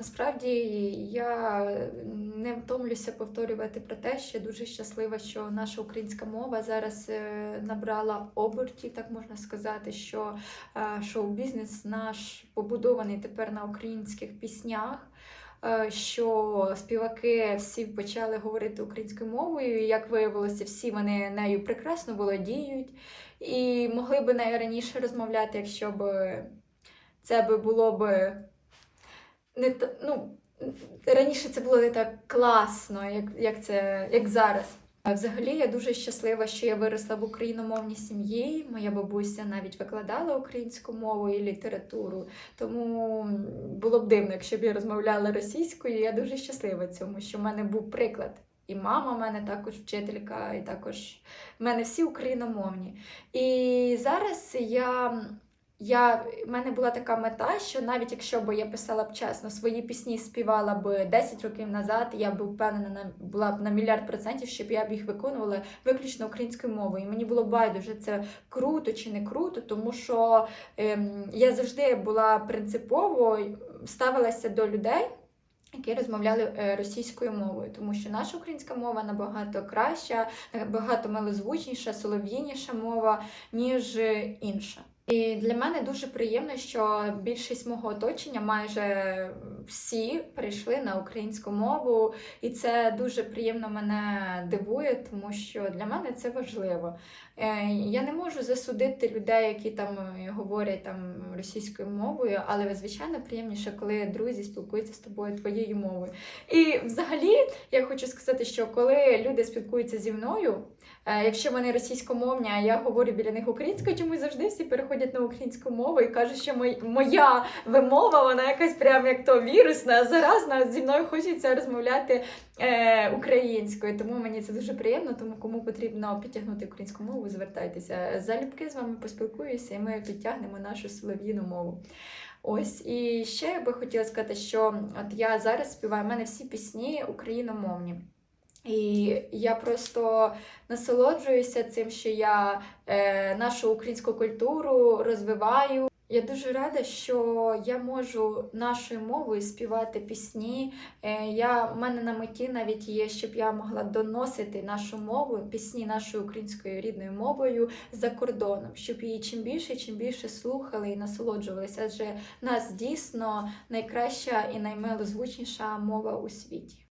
Насправді я не втомлюся повторювати про те, що дуже щаслива, що наша українська мова зараз е, набрала обертів, так можна сказати, що е, шоу-бізнес наш побудований тепер на українських піснях. е, Що співаки всі почали говорити українською мовою, і як виявилося, всі вони нею прекрасно володіють і могли би нею раніше розмовляти, якщо б це було би не ну, раніше це було не так класно, як, як, це, як зараз. А взагалі я дуже щаслива, що я виросла в україномовній сім'ї. Моя бабуся навіть викладала українську мову і літературу. Тому було б дивно, якщо б я розмовляла російською. Я дуже щаслива цьому, що в мене був приклад. І мама в мене також вчителька, і також в мене всі україномовні. І зараз я я, в мене була така мета, що навіть якщо б я писала б чесно, свої пісні співала б 10 років назад, я б впевнена на була б на мільярд процентів, щоб я б їх виконувала виключно українською мовою. І мені було байдуже, це круто чи не круто, тому що ем, я завжди була принципово ставилася до людей. Які розмовляли е, російською мовою, тому що наша українська мова набагато краща, набагато милозвучніша, солов'їніша мова, ніж е, інша. І для мене дуже приємно, що більшість мого оточення, майже всі, перейшли на українську мову, і це дуже приємно мене дивує, тому що для мене це важливо. Е, Я не можу засудити людей, які там говорять там російською мовою, але звичайно приємніше, коли друзі спілкуються з тобою твоєю мовою. І взагалі я хочу сказати, що коли люди спілкуються зі мною. Е, Якщо вони російськомовні, а я говорю біля них українською, чомусь завжди всі переходять на українську мову і кажуть, що моя вимова, вона якась прям як то вірусна, заразна. Зі мною хочеться розмовляти е, українською. Тому мені це дуже приємно. Тому кому потрібно підтягнути українську мову, звертайтеся. Залюбки з вами поспілкуюся, і ми підтягнемо нашу солов'їну мову. Ось і ще я би хотіла сказати, що от я зараз співаю, в мене всі пісні україномовні. І я просто насолоджуюся цим, що я е, нашу українську культуру розвиваю. Я дуже рада, що я можу нашою мовою співати пісні. Е, я, в мене на меті навіть є, щоб я могла доносити нашу мову, пісні нашою українською рідною мовою за кордоном, щоб її чим більше, чим більше слухали і насолоджувалися. Адже нас дійсно найкраща і наймилозвучніша мова у світі.